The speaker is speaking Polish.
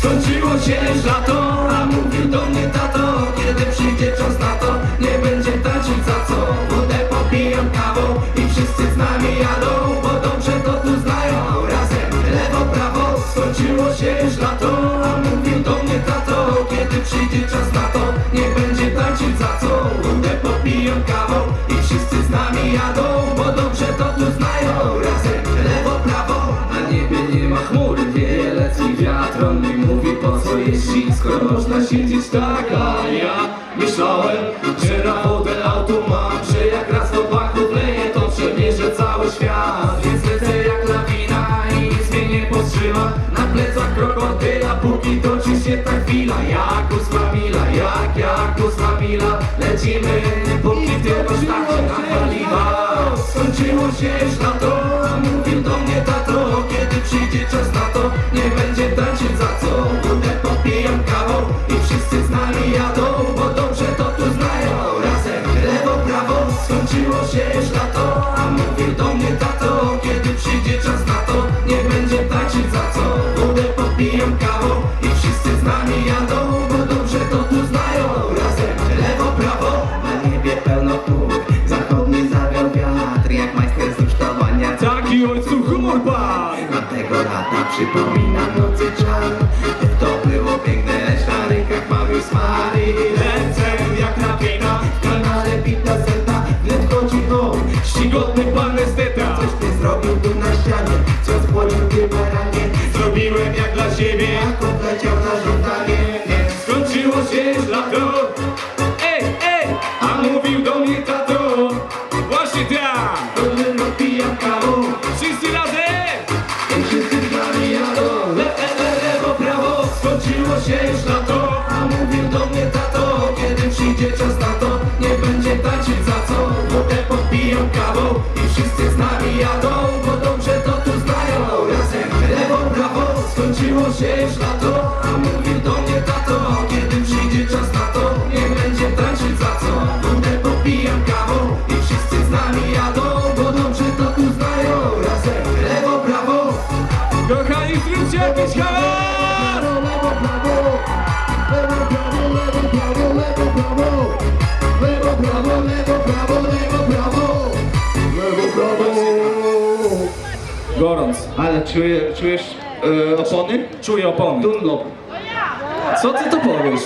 skończyło się już lato A mówił do mnie tato, kiedy przyjdzie czas na to Nie będzie tańczyć za co. Wodę popijam kawą i wszyscy z nami jadą Bo dobrze to tu znają. Razem lewo, prawo, skończyło się już lato A mówił do mnie tato, kiedy przyjdzie czas na to Nie będzie tańczyć za co. Wodę popijam kawą i wszyscy z nami jadą Bo dobrze to tu znają. Razem lewo, prawo, na niebie nie ma chmur Wieje lecki wiatr, on jeździć Skoro można siedzieć tak, a ja myślałem Że na wodę auto mam, że jak raz do baku wleję To przemierzę cały świat. Więc lecę jak lawina i nic mnie nie powstrzyma. Na plecach krokodyla, póki toczy się ta chwila. Jak ósma mila, jak, jak ósma mila Lecimy, póki tylko starczy na paliwa. Skończyło się już nami jadą Bo dobrze to tu znają, razem lewo, prawo Skończyło się już lato, a mówił do mnie tato Kiedy przyjdzie czas na to, nie będzie tańczyć za co. Wodę popijam kawą i wszyscy z nami jadą Bo dobrze to tu znają, razem lewo, prawo Na niebie pełno chmur, zachodni zawiał wiatr Jak majster z rusztowania Taki ojcu humor pan! Dlatego lata przypomina baranie Zrobiłem jak dla siebie Jak odleciał na żądanie Skończyło się już lato Ej, ej! A mówił do mnie tato Właśnie tak! Dobrze pijam kawą Wszyscy razem! I wszyscy nami jadą Le, le, le, lewo, prawo Skończyło się już lato A mówił do mnie tato Kiedy przyjdzie czas na to Nie będzie tańczyć za co Wodę popijam kawą I wszyscy Już lato A mówił do mnie tato Kiedy przyjdzie czas na to Nie będzie tańczyć za co Wodę popijam kawą I wszyscy z nami jadą Bo dobrze to tu znają Razem lewo, prawo Kochani, zróbcie jakiś hałas! Lewo, prawo, lewo, prawo, lewo, prawo, lewo, prawo, lewo, prawo, lewo, prawo, lewo, prawo, lewo, prawo. Gorąc. Ale czuje, czujesz e, opony? Czuję opony. Dunlop. Co ty to powiesz?